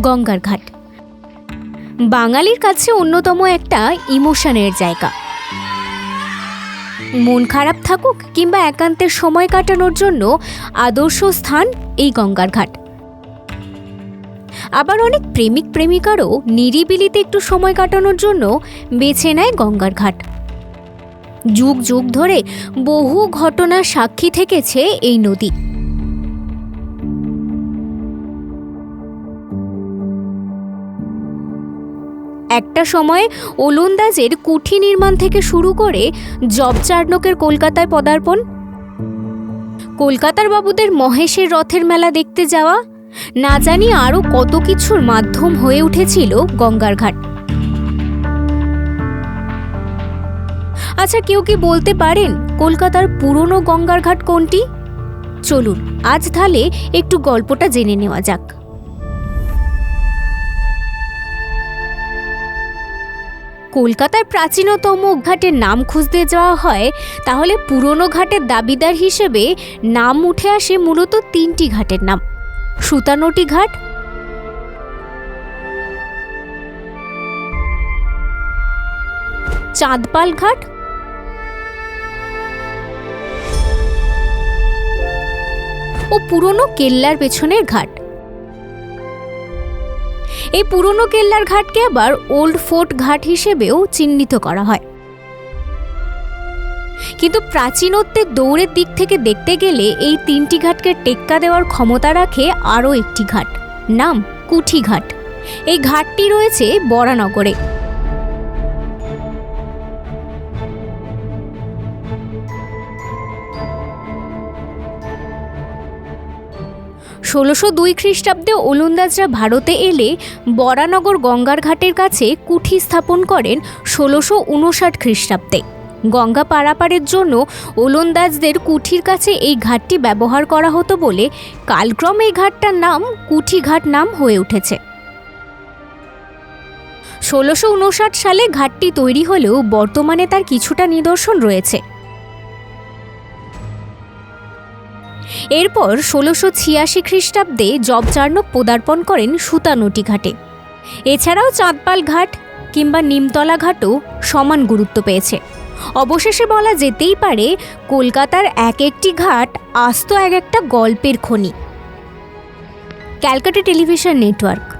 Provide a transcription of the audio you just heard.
গঙ্গার ঘাট। বাঙালির কাছে অন্যতম একটা ইমোশনের জায়গা। মন খারাপ থাকুক কিংবা একান্তের সময় কাটানোর জন্য আদর্শ স্থান এই গঙ্গার ঘাট। আবার অনেক প্রেমিক প্রেমিকারও নিরিবিলিতে একটু সময় কাটানোর জন্য বেছে নেয় গঙ্গার ঘাট। যুগ যুগ ধরে বহু ঘটনার সাক্ষী থেকেছে এই নদী। একটা সময়ে ওলন্দাজের কুঠি নির্মাণ থেকে শুরু করে জব চার্নকের কলকাতায় পদার্পণ। কলকাতার বাবুদের মহেশের রথের মেলা দেখতে যাওয়া, না জানি আরও কত কিছুর মাধ্যম হয়ে উঠেছিল গঙ্গার ঘাট। আচ্ছা কেউ কি বলতে পারেন কলকাতার পুরনো গঙ্গার ঘাট কোনটি? চলুন, আজ তাহলে একটু গল্পটা জেনে নেওয়া যাক। কলকাতার প্রাচীনতম ঘাটের নাম খুঁজতে যাওয়া হয়, তাহলে পুরনো ঘাটের দাবিদার হিসেবে নাম উঠে আসে মূলত তিনটি ঘাটের নাম। সুতানটি ঘাট, চাঁদপাল ঘাট, ও পুরনো কেল্লার পেছনের ঘাট। এই পুরনো কেল্লার ঘাটকে আবার ওল্ড ফোর্ট ঘাট হিসেবেও চিহ্নিত করা হয়। কিন্তু প্রাচীনত্বের দৌড়ের দিক থেকে দেখতে গেলে এই তিনটি ঘাটকে টেক্কা দেওয়ার ক্ষমতা রাখে আরও একটি ঘাট, নাম কুঠি ঘাট। এই ঘাটটি রয়েছে বরানগরে। ষোলোশো দুই খ্রিস্টাব্দে ওলন্দাজরা ভারতে এলে বরানগর গঙ্গার ঘাটের কাছে কুঠি স্থাপন করেন ষোলোশো উনষাট খ্রিস্টাব্দে। গঙ্গা পারাপারের জন্য ওলন্দাজদের কুঠির কাছে এই ঘাটটি ব্যবহার করা হতো বলে কালক্রমে এই ঘাটটার নাম কুঠি ঘাট নাম হয়ে উঠেছে। ষোলোশো উনষাট সালে ঘাটটি তৈরি হলেও বর্তমানে তার কিছুটা নিদর্শন রয়েছে। এরপর ষোলোশো ছিয়াশি খ্রিস্টাব্দে জবচার্ণক পদার্পণ করেন সুতানটি ঘাটে। এছাড়াও চাঁদপাল ঘাট কিংবা নিমতলা ঘাটও সমান গুরুত্ব পেয়েছে। অবশেষে বলা যেতেই পারে, কলকাতার এক একটি ঘাট আস্ত এক একটা গল্পের খনি। Calcutta television network